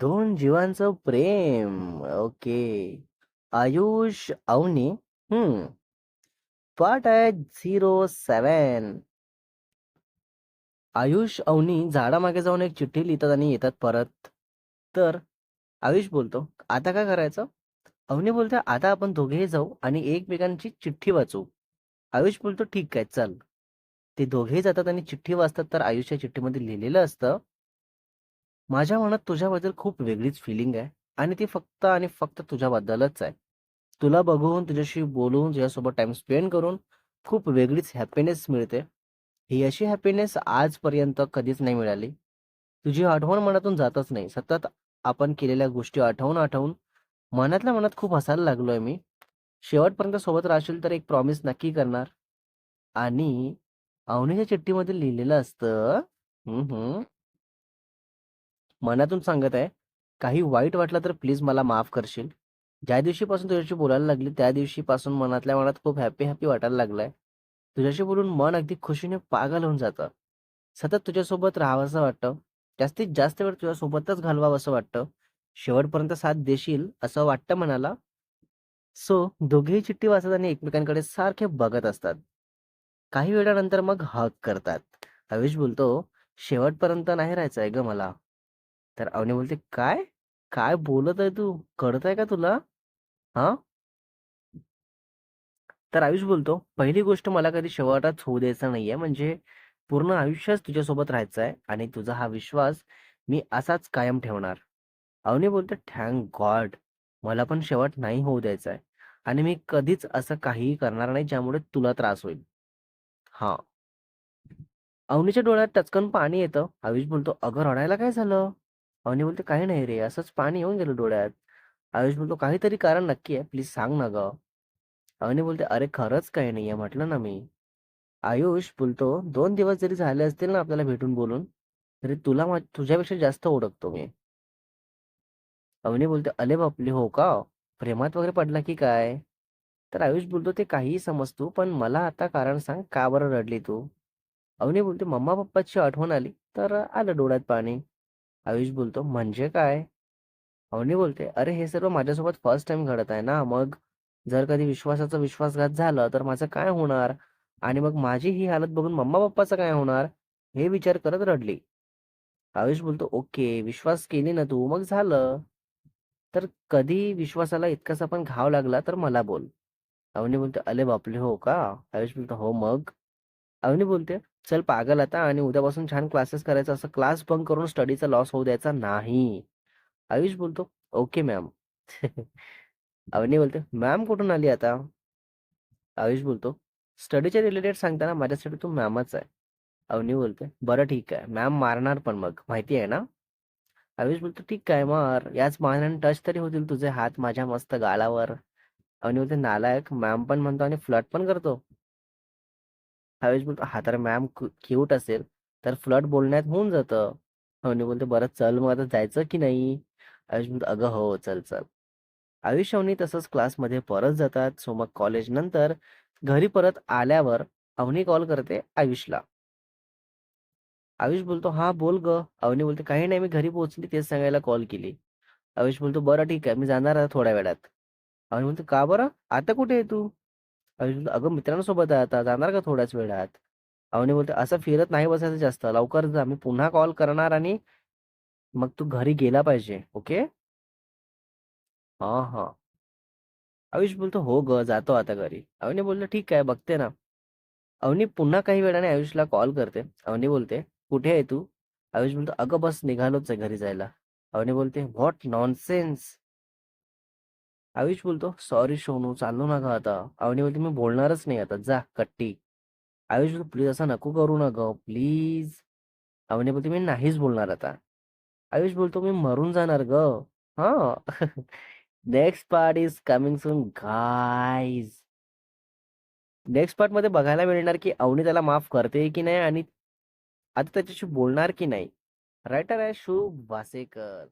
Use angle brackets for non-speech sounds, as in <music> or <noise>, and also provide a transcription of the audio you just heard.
दोन जीवांचं प्रेम. ओके. आयुष, अवनी. हम्म पार्ट आहे 07. आयुष, अवनी झाडामागे जाऊन एक चिठ्ठी लिहितात आणि येतात परत. तर आयुष बोलतो, "आता काय करायचं?" अवनी बोलते, "आता आपण दोघेही जाऊ आणि एकमेकांची चिठ्ठी वाचू." आयुष बोलतो, "ठीक आहे, चल." ते दोघेही जातात आणि चिठ्ठी वाचतात. तर आयुष्या चिठ्ठीमध्ये लिहिलेलं असतं "माझ्या मनात तुझ्याबद्दल खूप वेगळीच फिलिंग आहे आणि ती फक्त आणि फक्त तुझ्याबद्दलच आहे. तुला बघून, तुझ्याशी बोलून, तुझ्यासोबत टाइम स्पेंड करून खूप वेगळीच हॅपीनेस मिळते. ही अशी हॅपीनेस आजपर्यंत कधीच नाही मिळाली. तुझी आठवण मनातून जातच नाही. सतत आपण केलेल्या गोष्टी आठवून-आठवून मनातल्या मनात खूप हसायला लागलोय मी. शेवटपर्यंत सोबत राहशील तर एक प्रॉमिस नक्की करणार." आणि अवनीच्या चिठ्ठीमध्ये लिहिलेलं असतं मनातून सांगत आहे, "काही वाईट वाटलं तर प्लीज मला माफ करशील. ज्या दिवशीपासून तुझ्याशी बोलायला लागली त्या दिवशीपासून मनातल्या मनात खूप हॅपी-हॅपी वाटायला लागलंय. तुझ्याशी बोलून मन अगदी खुशीने पागल होऊन जातं. सतत तुझ्यासोबत राहावंसं वाटतं. जास्तीत जास्त वेळ तुझ्यासोबतच घालवावसं वाटतं. शेवटपर्यंत साथ देशील असं वाटतं मनाला." सो दोघेही चिठ्ठी वाचतात आणि एकमेकांकडे सारखे बघत असतात. काही वेळानंतर मग हक करतात. आयुष बोलतो, "शेवटपर्यंत नाही राहायचंय गं मला." तर अवनी बोलते, "काय? काय बोलत आहे तू? कळतंय का तुला? हा तर आयुष बोलतो, "पहिली गोष्ट मला कधी शेवटात होऊ द्यायचा नाहीये. म्हणजे पूर्ण आयुष्यच तुझ्यासोबत राहायचं आहे आणि तुझा हा विश्वास मी असाच कायम ठेवणार." अवनी बोलतो "थँक गॉड! मला पण शेवट नाही होऊ द्यायचा आहे आणि मी कधीच असं काहीही करणार नाही ज्यामुळे तुला त्रास होईल." हा अवनीच्या डोळ्यात टचकन पाणी येतं. आयुष बोलतो, "अगं रडायला काय झालं?" अवनी बोलते, "काही नाही रे, असंच पाणी येऊन गेलं डोळ्यात." आयुष बोलतो, "काहीतरी कारण नक्की आहे. प्लीज सांग ना ग अवनी बोलते, "अरे खरंच काही नाहीये म्हटलं ना मी." आयुष बोलतो, दोन दिवस जरी झाले असतील ना आपल्याला भेटून बोलून, तरी तुला तुझ्यापेक्षा जास्त ओळखतो मी." अवनी बोलते, "अरे बापले! हो का? प्रेमात वगैरे पडला की काय?" तर आयुष बोलतो, "ते काहीही समजतो पण मला आता कारण सांग, का बरं रडली तू?" अवनी बोलते, "मम्मा-पप्पाची आठवण आली, तर आलं डोळ्यात पाणी." आयुष बोलतो, "म्हणजे काय?" अवनी बोलते, "अरे हे सर्व माझ्यासोबत फर्स्ट टाइम घडत आहे ना, मग जर कधी विश्वासाचा विश्वासघात झाला, तर माझं काय होणार? आणि मग माझी ही हालत बघून मम्मा-पप्पाचं काय होणार?" हे विचार करत रडली. आयुष बोलतो, "ओके, विश्वास केली ना तू, मग झालं. तर कधी विश्वासाला इतकासा पण घाव लागला तर मला बोल." अवनी बोलते, "अरे बापले! हो का?" आयुष बोलतो, "हो मग?" अवनी बोलते, "चल पागल आता आणि उद्यापासून छान क्लासेस करायचा, असं क्लास बंक करून स्टडीचा लॉस होऊ द्यायचा नाही." आयुष बोलतो, "ओके मॅम." <laughs> अवनी बोलते, "मॅम कुठून आली आता?" आयुष बोलतो, "स्टडीच्या रिलेटेड सांगताना माझ्यासाठी तू मॅमच आहे." अवनी बोलते, "बरं ठीक आहे. मॅम मारणार पण मग, माहिती आहे ना?" आयुष बोलतो, "ठीक आहे मार. याच मानाने टच तरी होतील तुझे हात माझ्या मस्त गालावर." अवनी बोलते, "नालायक, मॅम पण म्हणतो आणि फ्लट पण करतो." आयुष बोलतो, "हा तर मॅम क्यूट असेल, तर फ्लट बोलण्यात होऊन जातं." हवनी बोलते, "बरं चल मग आता जायचं की नाही?" आयुष बोलतो, "अगं हो, चल, चल." आयुष अवनी तसंच क्लासमध्ये परत जातात. सो मग कॉलेजनंतर घरी परत आल्यावर अवनी कॉल करते आयुषला. आयुष बोलतो, हा बोल ग अवनी बोलते, "काही नाही, मी घरी पोहोचली तेच सांगायला कॉल केली." आयुष बोलतो, "बरं ठीक आहे, मी जाणार आहे थोड्या वेळात." अवनी बोलतो "का बरं? आता कुठे आहे तू?" अर्जुन "अगं मित्रांसोबत आहे आता, जाणार का थोड्याच वेळात?" अवनी बोलते, "असं फिरत नाही बसायचं जास्त, लवकर जा. मी पुन्हा कॉल करणार आणि मग तू घरी गेला पाहिजे, ओके?" हा हा आयुष बोलतो, "हो ग जातो आता घरी." अवनी बोलतो, "ठीक आहे, बघते ना." अवनी पुन्हा काही वेळाने आयुषला कॉल करते. अवनी बोलते, "कुठे आहे तू?" आयुष बोलतो, "अगं बस निघालोच आहे घरी जायला." अवनी बोलते, "व्हॉट नॉनसेन्स!" आयुष बोलतो, "सॉरी सोनू, चालू नका आता." अवनी बोलते, "मी बोलणारच नाही आता, जा कट्टी." आयुष बोलतो, "प्लीज असं नको करू ना ग हो, प्लीज." अवनी बोलते, "मी नाहीच बोलणार आता." आयुष बोलतो, "मी मरून जाणार ग हा next part is coming soon guys. Next पार्टमध्ये बघायला मिळणार, की अवनी त्याला माफ करते की नाही आणि आता त्याच्याशी बोलणार की नाही. रायटर आहे शुभ वासेकर.